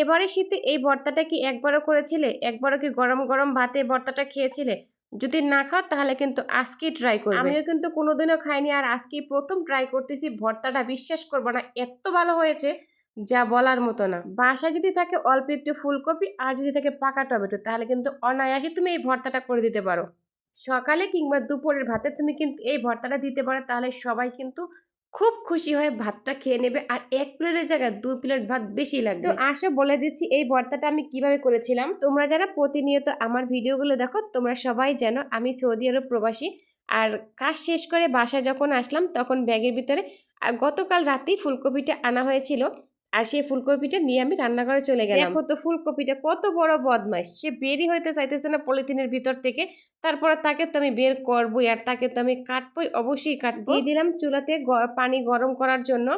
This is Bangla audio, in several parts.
এবারে শীতে এই ভর্তাটা কি একবারও করেছিলে? একবারও কি গরম গরম ভাতে ভর্তাটা খেয়েছিলে? যদি না খাও, তাহলে কিন্তু আজকেই ট্রাই করবে। আমিও কিন্তু কোনোদিনও খাইনি আর আজকেই প্রথম ট্রাই করতেছি। ভর্তাটা বিশ্বাস করব না, এত ভালো হয়েছে যা বলার মতো না। বাসা যদি থাকে অল্প একটু ফুলকপি আর যদি থাকে পাকা টমেটো, তাহলে কিন্তু অনায়াসে তুমি এই ভর্তাটা করে দিতে পারো। সকালে কিংবা দুপুরের ভাতে তুমি কিন্তু এই ভর্তাটা দিতে পারো, তাহলে সবাই কিন্তু খুব খুশি হয়ে ভাতটা খেয়ে নেবে আর এক প্লেটের জায়গায় দু প্লেট ভাত বেশি লাগবে। তো আসো বলে দিচ্ছি, এই ভর্তাটা আমি কীভাবে করেছিলাম? তোমরা যারা প্রতিনিয়ত আমার ভিডিওগুলো দেখো, তোমরা সবাই জানো আমি সৌদি আরব প্রবাসী। আর কাজ শেষ করে বাসায় যখন আসলাম, তখন ব্যাগের ভিতরে গতকাল রাতেই ফুলকপিটা আনা হয়েছিল। আর সেই ফুলকপিটা নিয়ে আমি রান্না রান্নাঘরে চলে গেলাম। দেখো তো ফুলকপিটা কত বড় বদমাইশ। সে বেরই হইতে চাইতেছে না পলিথিনের ভিতর থেকে। তারপরে তাকে তো আমি বের করবোই আর তাকে তো আমি কাটবোই অবশ্যই কাটবো। দিয়ে দিলাম চুলাতে পানি গরম করার জন্য।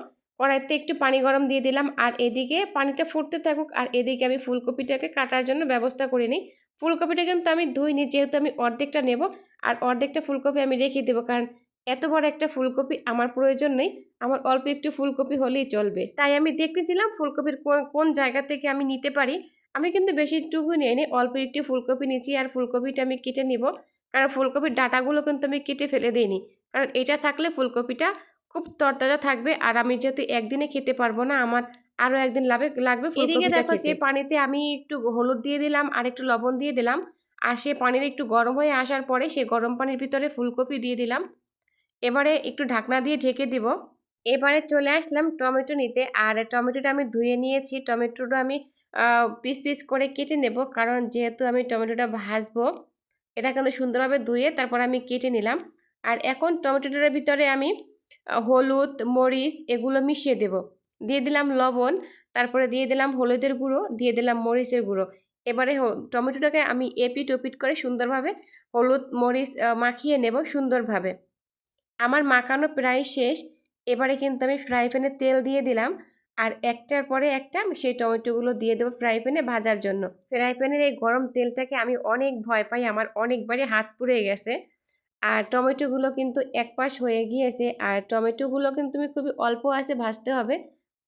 কড়াইতে একটু পানি গরম দিয়ে দিলাম আর এদিকে পানিটা ফুটতে থাকুক আর এদিকে আমি ফুলকপিটাকে কাটার জন্য ব্যবস্থা করে নিই। ফুলকপিটা কিন্তু আমি ধুইনি যেহেতু আমি অর্ধেকটা নেব আর অর্ধেকটা ফুলকপি আমি রেখে দেবো কারণ এত বড় একটা ফুলকপি আমার প্রয়োজন নেই। আমার অল্প একটু ফুলকপি হলেই চলবে। তাই আমি দেখতেছিলাম ফুলকপির কোন কোন জায়গা থেকে আমি নিতে পারি। আমি কিন্তু বেশি টুকু নিয়ে নিই অল্প একটু ফুলকপি নিচ্ছি আর ফুলকপিটা আমি কেটে নিব। কারণ ফুলকপির ডাটাগুলো কিন্তু আমি কেটে ফেলে দিইনি। কারণ এটা থাকলে ফুলকপিটা খুব তরতাজা থাকবে আর আমি যেহেতু একদিনে খেতে পারব না আমার আরও একদিন লাগবে লাগবে এদিকে দেখো যে পানিতে আমি একটু হলুদ দিয়ে দিলাম আর একটু লবণ দিয়ে দিলাম। আর সে পানির একটু গরম হয়ে আসার পরে সে গরম পানির ভিতরে ফুলকপি দিয়ে দিলাম। এবারে একটু ঢাকনা দিয়ে ঢেকে দিব। এবারে চলে আসলাম টমেটো নিতে। আর টমেটোটা আমি ধুয়ে নিয়েছি। টমেটোটা আমি পিস পিস করে কেটে নেব। কারণ যেহেতু আমি টমেটোটা ভাজবো, এটা কিন্তু সুন্দরভাবে ধুয়ে তারপর আমি কেটে নিলাম। আর এখন টমেটোটার ভিতরে আমি হলুদ, মরিচ এগুলো মিশিয়ে দেব। দিয়ে দিলাম লবণ, তারপরে দিয়ে দিলাম হলুদের গুঁড়ো, দিয়ে দিলাম মরিচের গুঁড়ো। এবারে টমেটোটাকে আমি এপিট ওপিট করে সুন্দরভাবে হলুদ, মরিচ মাখিয়ে নেব সুন্দরভাবে। আমার মাখানো প্রায় শেষ। এবারে কিন্তু আমি ফ্রাই প্যানে তেল দিয়ে দিলাম। আর একটার পরে একটা সেই টমেটোগুলো দিয়ে দেবো ফ্রাই প্যানে ভাজার জন্য। ফ্রাই প্যানের এই গরম তেলটাকে আমি অনেক ভয় পাই, আমার অনেকবারই হাত পুড়ে গেছে। আর টমেটোগুলো কিন্তু এক পাশ হয়ে গিয়েছে। আর টমেটোগুলো কিন্তু তুমি খুবই অল্প আছে ভাজতে হবে।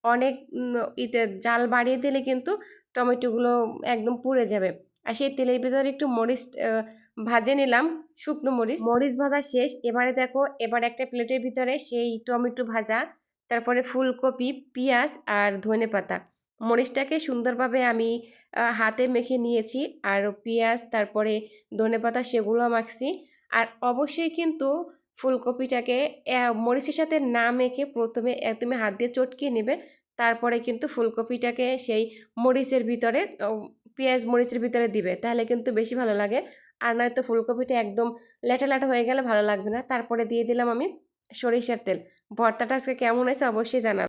অনেক ইতে জাল বাড়িয়ে দিলে কিন্তু টমেটোগুলো একদম পুড়ে যাবে। আর সেই তেলের ভিতরে একটু মরিচ ভাজে নিলাম, শুকনো মরিচ। মরিচ ভাজা শেষ। এবারে দেখো, এবার একটা প্লেটের ভিতরে সেই টমেটো ভাজা, তারপরে ফুলকপি, পেঁয়াজ আর ধনে পাতা। মরিচটাকে সুন্দরভাবে আমি হাতে মেখে নিয়েছি। আর পেঁয়াজ, তারপরে ধনে পাতা সেগুলো মাখছি। আর অবশ্যই কিন্তু ফুলকপিটাকে মরিচের সাথে না মেখে প্রথমে তুমি হাত দিয়ে চটকিয়ে নেবে। তারপরে কিন্তু ফুলকপিটাকে সেই মরিচের ভিতরে পেঁয়াজ মরিচের ভিতরে দিবে, তাহলে কিন্তু বেশি ভালো লাগে। আর নয়তো ফুলকপিটা একদম লেটা লেটা হয়ে গেলে ভালো লাগবে না। তারপরে দিয়ে দিলাম আমি সরিষার তেল। ভর্তাটা আজকে কেমন হয়েছে অবশ্যই জানাবে।